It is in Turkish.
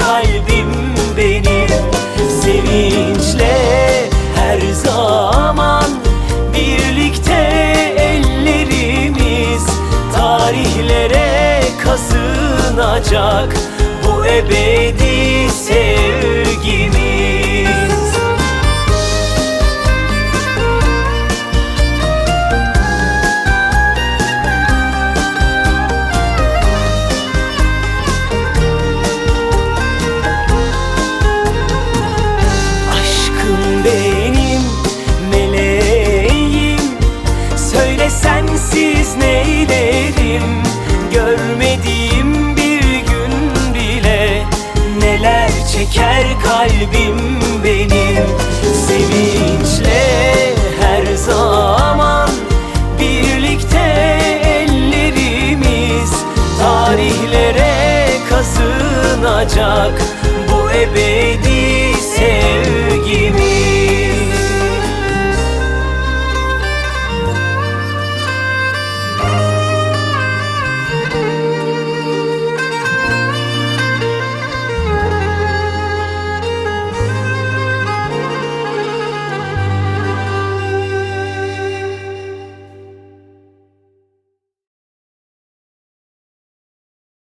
kalbim benim. Sevinçle her zaman Birlikte ellerimiz Tarihlere kazınacak Bu ebedi sevgimiz Çeker kalbim benim Sevinçle her zaman. Birlikte ellerimiz Tarihlere kazınacak